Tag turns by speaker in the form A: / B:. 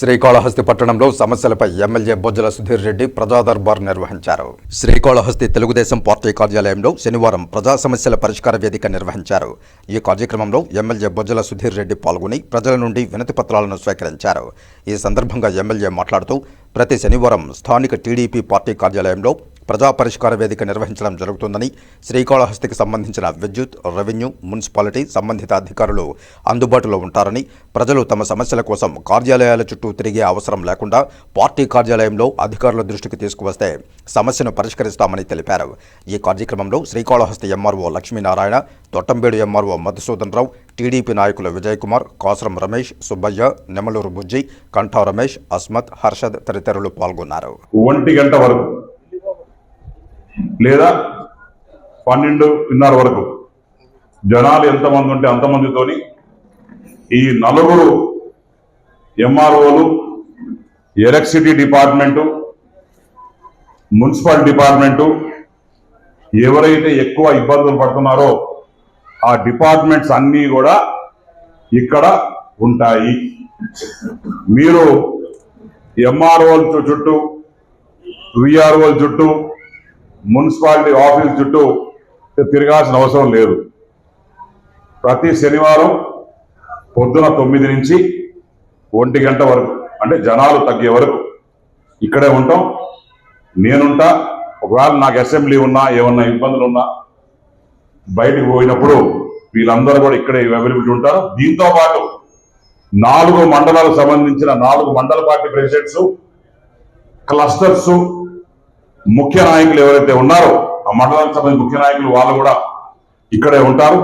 A: శ్రీకాళహస్తి పట్టణంలో సమస్యలపై ఎమ్మెల్యే బొజ్జల సుధీర్ రెడ్డి ప్రజాదర్బార్ నిర్వహించారు. శ్రీకాళహస్తి తెలుగుదేశం పార్టీ కార్యాలయంలో శనివారం ప్రజా సమస్యల పరిష్కార వేదిక నిర్వహించారు. ఈ కార్యక్రమంలో ఎమ్మెల్యే బొజ్జల సుధీర్ రెడ్డి పాల్గొని ప్రజల నుండి వినతి పత్రాలను స్వీకరించారు. ఈ సందర్భంగా ఎమ్మెల్యే మాట్లాడుతూ ప్రతి శనివారం స్థానిక టీడీపీ పార్టీ కార్యాలయంలో ప్రజా పరిష్కార వేదిక నిర్వహించడం జరుగుతుందని శ్రీకాళహస్తికి సంబంధించిన విద్యుత్ రెవెన్యూ మున్సిపాలిటీ సంబంధిత అధికారులు అందుబాటులో ఉంటారని ప్రజలు తమ సమస్యల కోసం కార్యాలయాల చుట్టూ తిరిగే అవసరం లేకుండా పార్టీ కార్యాలయంలో అధికారుల దృష్టికి తీసుకువస్తే సమస్యను పరిష్కరిస్తామని తెలిపారు. ఈ కార్యక్రమంలో Srikalahasti MRO Lakshminarayana Thottambedu MRO Madhusudan Rao TDP నాయకులు విజయకుమార్ కాసరం రమేష్ సుబ్బయ్య నెమలూరు బుజ్జి కంఠా రమేష్ అస్మత్ హర్షద్ తదితరులు పాల్గొన్నారు.
B: ఒంటి గంట వరకు లేదా పన్నెండున్నర వరకు. జనాలు ఎంతమంది ఉంటే అంతమందితోని ఈ నలుగురు ఎంఆర్ఓలు ఎలక్ట్రిసిటీ డిపార్ట్మెంటు మున్సిపల్ డిపార్ట్మెంటు ఎవరైతే ఎక్కువ ఇబ్బందులు పడుతున్నారో ఆ డిపార్ట్మెంట్స్ అన్నీ కూడా ఇక్కడ ఉంటాయి. మీరు ఎంఆర్ఓల చుట్టూ విఆర్ఓల చుట్టూ మున్సిపాలిటీ ఆఫీస్ చుట్టూ తిరగాల్సిన అవసరం లేదు. ప్రతి శనివారం పొద్దున తొమ్మిది నుంచి ఒంటి గంట వరకు అంటే జనాలు తగ్గే వరకు ఇక్కడే ఉంటాం. నేనుంటా. ఒకవేళ నాకు అసెంబ్లీ ఉన్నా ఏమన్నా ఇబ్బందులు ఉన్నా బయటికి పోయినప్పుడు వీళ్ళందరూ కూడా ఇక్కడే అవైలబిలిటీ ఉంటారు. దీంతో పాటు నాలుగు మండలాలకు సంబంధించిన నాలుగు మండల పార్టీ ప్రెసిడెంట్స్ క్లస్టర్స్ ముఖ్య నాయకులు ఎవరైతే ఉన్నారో ఆ మండలానికి సంబంధించిన ముఖ్య నాయకులు వాళ్ళు కూడా ఇక్కడే ఉంటారు.